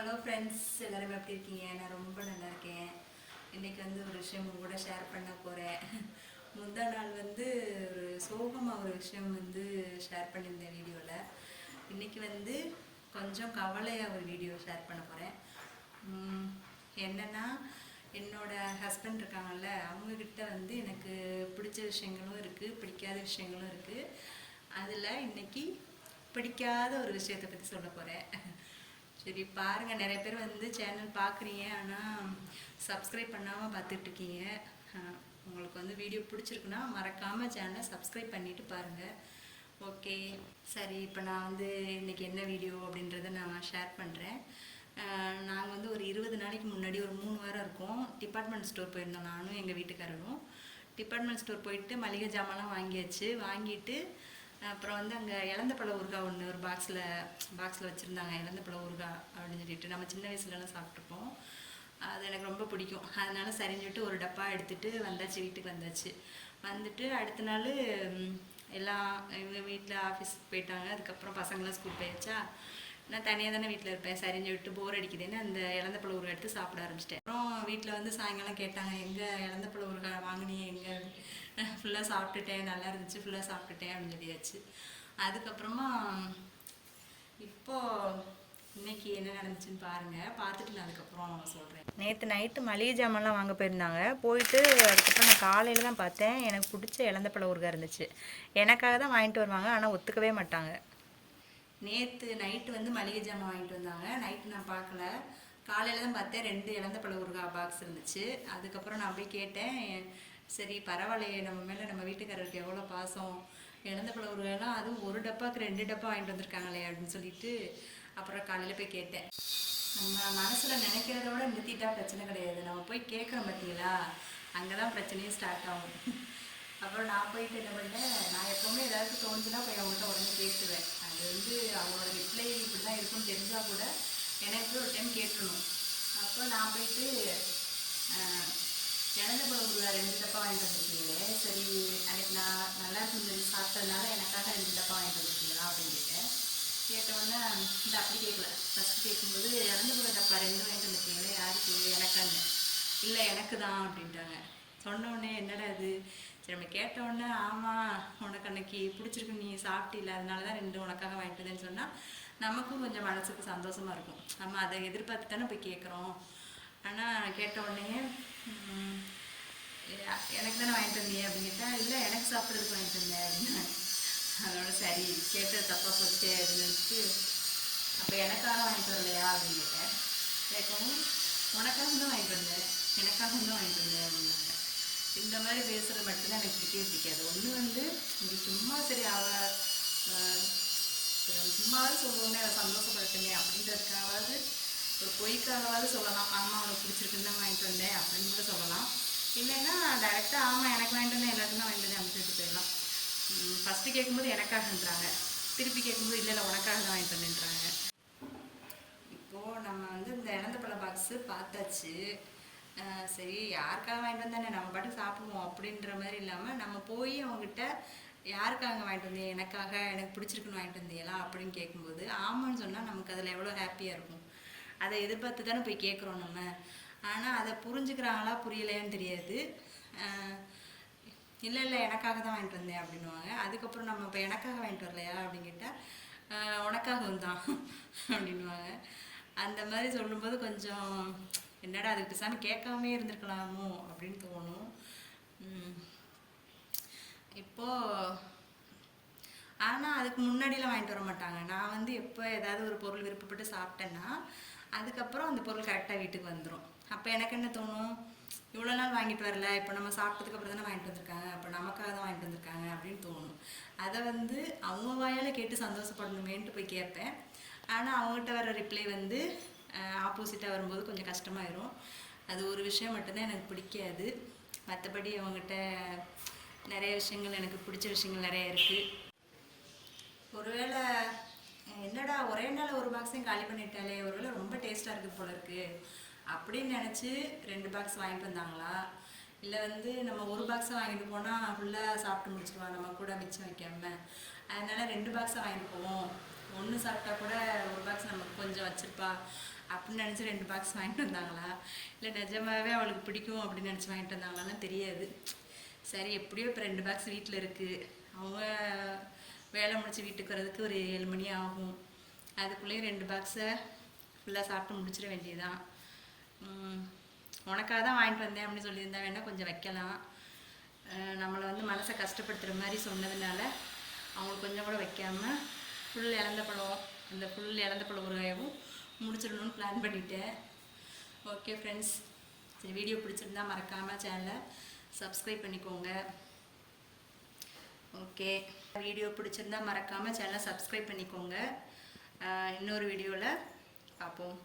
Hello friends எல்லோரும் எப்படி இருக்கீங்க? நான் ரொம்ப நல்லா இருக்கேன். இன்றைக்கி வந்து ஒரு விஷயம் கூட ஷேர் பண்ண போகிறேன் முந்தா நாள் வந்து ஒரு சோகமாக ஒரு விஷயம் வந்து ஷேர் பண்ணியிருந்தேன் வீடியோவில் இன்னைக்கு வந்து கொஞ்சம் கவலையாக ஒரு வீடியோ ஷேர் பண்ண போகிறேன் என்னென்னா என்னோட ஹஸ்பண்ட் இருக்காங்கல்ல அவங்கக்கிட்ட வந்து எனக்கு பிடிச்ச விஷயங்களும் இருக்குது பிடிக்காத விஷயங்களும் இருக்குது அதில் இன்னைக்கு பிடிக்காத ஒரு விஷயத்தை பற்றி சொல்ல போகிறேன் சரி பாருங்க. நிறைய பேர் வந்து சேனல் பார்க்குறீங்க. ஆனால் சப்ஸ்கிரைப் பண்ணாமல் பார்த்துட்டு இருக்கீங்க உங்களுக்கு வந்து வீடியோ பிடிச்சிருக்குன்னா மறக்காமல் சேனலை சப்ஸ்கிரைப் பண்ணிட்டு பாருங்கள் ஓகே சரி இப்போ நான் வந்து இன்றைக்கி என்ன வீடியோ அப்படின்றத நான் ஷேர் பண்ணுறேன் நாங்கள் வந்து ஒரு இருபது நாளைக்கு முன்னாடி ஒரு மூணு வாரம் இருக்கும். டிபார்ட்மெண்ட் ஸ்டோர் போயிருந்தோம் நானும் எங்கள் வீட்டுக்காரரும். டிபார்ட்மெண்ட் ஸ்டோர் போயிட்டு மளிகை ஜாமான்லாம் வாங்கியாச்சு. வாங்கிட்டு அப்புறம் வந்து அங்கே இளந்தப்பழ ஊறுகாய் ஒன்று ஒரு பாக்ஸில் பாக்ஸில் வச்சுருந்தாங்க. இளந்தப்பழ ஊறுகாய் அப்படின்னு சொல்லிட்டு நம்ம சின்ன வயசுலலாம் சாப்பிட்ருப்போம் அது எனக்கு ரொம்ப பிடிக்கும். அதனால சரின்னு சொல்லிட்டு ஒரு டப்பா எடுத்துகிட்டு வந்தாச்சு வீட்டுக்கு வந்தாச்சு. வந்துட்டு அடுத்த நாள் எல்லாம் இவங்க வீட்டில் ஆஃபீஸ்க்கு போயிட்டாங்க. அதுக்கப்புறம் பசங்களாம் ஸ்கூல் போயிடுச்சா நான் தனியாக தானே வீட்டில் இருப்பேன். சரிஞ்சு விட்டு போர் அடிக்குதுன்னு அந்த இளந்தப்பழ ஊறுகாய் எடுத்து சாப்பிட ஆரம்பிச்சிட்டேன். அப்புறம் வீட்டில் வந்து சாயங்காலம் கேட்டாங்க எங்கே இளந்தப்பழ ஊறுகாய் வாங்கினியே எங்கே? ஃபுல்லாக சாப்பிட்டுட்டேன் நல்லா இருந்துச்சு ஃபுல்லாக சாப்பிட்டுட்டேன் அப்படின்னு சொல்லியாச்சு. அதுக்கப்புறமா இப்போ இன்னைக்கு என்ன நடந்துச்சுன்னு பாருங்க. பார்த்துட்டு நான் அதுக்கப்புறம் சொல்கிறேன் நேற்று நைட்டு மளிகை ஜாமான்லாம் வாங்க போயிருந்தாங்க. போயிட்டு அதுக்கப்புறம் நான் காலையில் தான் பார்த்தேன். எனக்கு பிடிச்ச இளந்தப்பழ ஊறுகாய் இருந்துச்சு. எனக்காக தான் வாங்கிட்டு வருவாங்க ஆனால் ஒத்துக்கவே மாட்டாங்க. நேற்று நைட்டு வந்து மளிகை ஜாமான் வாங்கிட்டு வந்தாங்க. நைட்டு நான் பார்க்கல. காலையில் தான் பார்த்தேன். ரெண்டு இளந்தப்பழ ஊறுகாய் பாக்ஸ் இருந்துச்சு. அதுக்கப்புறம் நான் போய் கேட்டேன். சரி பரவாயில்லையே. நம்ம மேலே நம்ம வீட்டுக்காரருக்கு எவ்வளோ பாசம். இளந்தப்பழ ஊறுகாயெல்லாம் அதுவும் ஒரு டப்பாக்கு ரெண்டு டப்பா வாங்கிட்டு வந்திருக்காங்களே அப்படின்னு சொல்லிட்டு அப்புறம் காலையில் போய் கேட்டேன். நம்ம மனசில் நினைக்கிறத விட நிறுத்திட்டா பிரச்சனை கிடையாது. நம்ம போய் கேட்குறோம் பார்த்தீங்களா அங்கே தான் பிரச்சனையும் ஸ்டார்ட் ஆகும். அப்புறம் நான் போயிட்டு என்ன பண்ணேன்? நான் எப்போவுமே ஏதாவது தோணுச்சுன்னா போய் அவங்கள்ட்ட உடனே பேசுவேன். அது வந்து அவங்களோட ரிப்ளை இப்படி தான் இருக்கும்னு தெரிஞ்சால் கூட எனக்கு ஒரு டைம் கேட்டுருணும் அப்போ நான் போயிட்டு ஆஹ், இழந்த பழம் ரெண்டு டப்பா வாங்கிட்டு வந்துருக்கீங்களே சரி அன்னைக்கு நான் நல்லா இருந்தது சாப்பிட்டதுனால எனக்காக ரெண்டு டப்பா வாங்கிட்டு வந்திருக்கீங்களா அப்படின்னு கேட்டேன். கேட்டவுடனே இந்த அப்படி கேட்கல. ஃபஸ்ட்டு கேட்கும்போது இழந்த பழம் டப்பா ரெண்டு வாங்கிட்டு வந்துருக்கீங்களே யாருக்கு? எனக்கான்னு. இல்லை எனக்கு தான் அப்படின்ட்டாங்க. சொன்ன உடனே என்னடா இது? சரி நம்ம கேட்ட உடனே ஆமாம் உனக்கு அன்னைக்கு பிடிச்சிருக்கு நீ சாப்பிட்டில அதனால தான் ரெண்டு உனக்காக வாங்கிட்டு வந்தேன்னு சொன்னால் நமக்கும் கொஞ்சம் மனசுக்கு சந்தோஷமாக இருக்கும். நம்ம அதை எதிர்பார்த்து தானே போய் கேட்குறோம் ஆனால் கேட்ட உடனே எனக்கு தானே வாங்கிட்டு வந்தீங்க அப்படின்னு இல்லை எனக்கு சாப்பிட்றதுக்கு வாங்கிட்டு வந்தேன். அப்படின்னு. அதோட சரி கேட்டது தப்பாக போச்சே அப்படின்னு அப்போ எனக்காக வாங்கிட்டு வரலையா? அப்படின்னு கேட்டேன். கேட்கவும் உனக்காக தான் வாங்கிட்டு வந்தேன். எனக்காக தான் வாங்கிட்டு வந்தேன். அப்படின்னாங்க. இந்த மாதிரி பேசுகிறது மட்டும்தான் எனக்கு பிடிக்கவே பிடிக்காது. ஒன்று வந்து இங்கே சும்மா சரி அவ அஹ், சரி அவ சும்மாவது சொல்லுவோமே அவள் ஒரு பொய்க்காகவாவது சொல்லலாம். ஆமாம் அவனுக்கு பிடிச்சிருக்குன்னு தான் வாங்கிட்டு வந்தேன் அப்படின்னு கூட சொல்லலாம். இல்லைன்னா டேரெக்டாக ஆமாம் எனக்கு வாங்கிட்டு வந்தேன் எல்லாருக்கும் தான் வாங்கிட்டு வந்தேன் அப்படின்னு சொல்லிட்டு போயிடலாம். ஃபஸ்ட்டு கேட்கும்போது எனக்காகன்றாங்க. திருப்பி கேட்கும்போது இல்லை இல்லை உனக்காக தான் வாங்கிட்டு வந்துன்றாங்க. இப்போது நம்ம வந்து இந்த இழந்த பழ பாக்ஸு பார்த்தாச்சு சரி யாருக்காக வாங்கிட்டு வந்தானே நம்ம பாட்டுக்கு சாப்பிடுவோம் அப்படின்ற மாதிரி இல்லாமல் நம்ம போய் அவங்ககிட்ட யாருக்காக வாங்கிட்டு வந்தீங்க? எனக்காக எனக்கு பிடிச்சிருக்குன்னு வாங்கிட்டு வந்தீங்களா? அப்படின்னு கேட்கும்போது ஆமான்னு சொன்னால் நமக்கு அதில் எவ்வளோ ஹாப்பியாக இருக்கும்? அதை எதிர்பார்த்து தானே போய் கேட்குறோம் நம்ம. ஆனால் அதை புரிஞ்சுக்கிறாங்களா புரியலையான்னு தெரியாது. இல்லை இல்லை எனக்காக தான் வாங்கிட்டு வந்தேன் அப்படின்னுவாங்க. அதுக்கப்புறம் நம்ம இப்போ எனக்காக வாங்கிட்டு வரலையா? அப்படின்னு கேட்டால் உனக்காகவும் தான் அப்படின்னுவாங்க. அந்த மாதிரி சொல்லும்போது கொஞ்சம் என்னடா அதுக்கு பேசாமல் கேட்காமே இருந்திருக்கலாமோ அப்படின்னு தோணும். இப்போ ஆனால் அதுக்கு முன்னாடியெலாம் வாங்கிட்டு வர மாட்டாங்க. நான் வந்து எப்போ ஏதாவது ஒரு பொருள் விருப்பப்பட்டு சாப்பிட்டேன்னா அதுக்கப்புறம் அந்த பொருள் கரெக்டாக வீட்டுக்கு வந்துடும் அப்போ எனக்கு என்ன தோணும்? இவ்வளோ நாள் வாங்கிட்டு வரல. இப்போ நம்ம சாப்பிட்டதுக்கு அப்புறம் தானே வாங்கிட்டு வந்திருக்காங்க. அப்போ நமக்காக தான் வாங்கிட்டு வந்திருக்காங்க அப்படின்னு தோணும். அதை வந்து அவங்க வாயால் கேட்டு சந்தோஷப்படணுமேன்ட்டு போய் கேட்பேன். ஆனால் அவங்ககிட்ட வர ரிப்ளை வந்து ஆப்போசிட்டாக வரும்போது கொஞ்சம் கஷ்டமாயிரும். அது ஒரு விஷயம் மட்டும்தான் எனக்கு பிடிக்காது. மற்றபடி அவங்ககிட்ட நிறைய விஷயங்கள் எனக்கு பிடிச்ச விஷயங்கள் நிறைய இருக்குது ஒருவேளை என்னடா ஒரே நாள் ஒரு பாக்ஸையும் காலி பண்ணிட்டாலே ஒருவேளை ரொம்ப டேஸ்ட்டாக இருக்குது போல இருக்குது அப்படின்னு நினச்சி ரெண்டு பாக்ஸ் வாங்கிட்டு வந்தாங்களா? இல்லை வந்து நம்ம ஒரு பாக்ஸை வாங்கிட்டு போனால் ஃபுல்லாக சாப்பிட்டு முடிச்சிடுவா நம்ம கூட மிச்சம் வைக்காம? அதனால் ரெண்டு பாக்ஸை வாங்கிட்டு போவோம். ஒன்று சாப்பிட்டா கூட ஒரு பாக்ஸ் நமக்கு கொஞ்சம் வச்சிருப்பா. அப்படின்னு நினச்சி ரெண்டு பாக்ஸ் வாங்கிட்டு வந்தாங்களா? இல்லை நிஜமாகவே அவளுக்கு பிடிக்கும் அப்படின்னு நினச்சி வாங்கிட்டு வந்தாங்களான்னு தெரியாது. சரி எப்படியோ இப்போ ரெண்டு பாக்ஸ் வீட்டில் இருக்குது அவங்க வேலை முடிச்சு வீட்டுக்கு வரதுக்கு ஒரு ஏழு மணி ஆகும். அதுக்குள்ளேயும் ரெண்டு பாக்ஸை ஃபுல்லாக சாப்பிட்டு முடிச்சிட வேண்டியதுதான். உனக்காக தான் வாங்கிட்டு வந்தேன் அப்படின்னு சொல்லியிருந்தா வேணால் கொஞ்சம் வைக்கலாம். நம்மளை வந்து மனசை கஷ்டப்படுத்துகிற மாதிரி சொன்னதுனால அவங்களுக்கு கொஞ்சம் கூட வைக்காமல் ஃபுல் இழந்த பழம் அந்த ஃபுல் இழந்த பழம் உருவாயவும் முடிச்சிடணும்னு பிளான் பண்ணிட்டேன். ஓகே ஃப்ரெண்ட்ஸ் சரி வீடியோ பிடிச்சிருந்தா மறக்காமல் சேனலை சப்ஸ்கிரைப் பண்ணிக்கோங்க. ஓகே வீடியோ பிடிச்சிருந்தா மறக்காமல் சேனலை சப்ஸ்கிரைப் பண்ணிக்கோங்க. இன்னொரு வீடியோவில் பார்ப்போம்.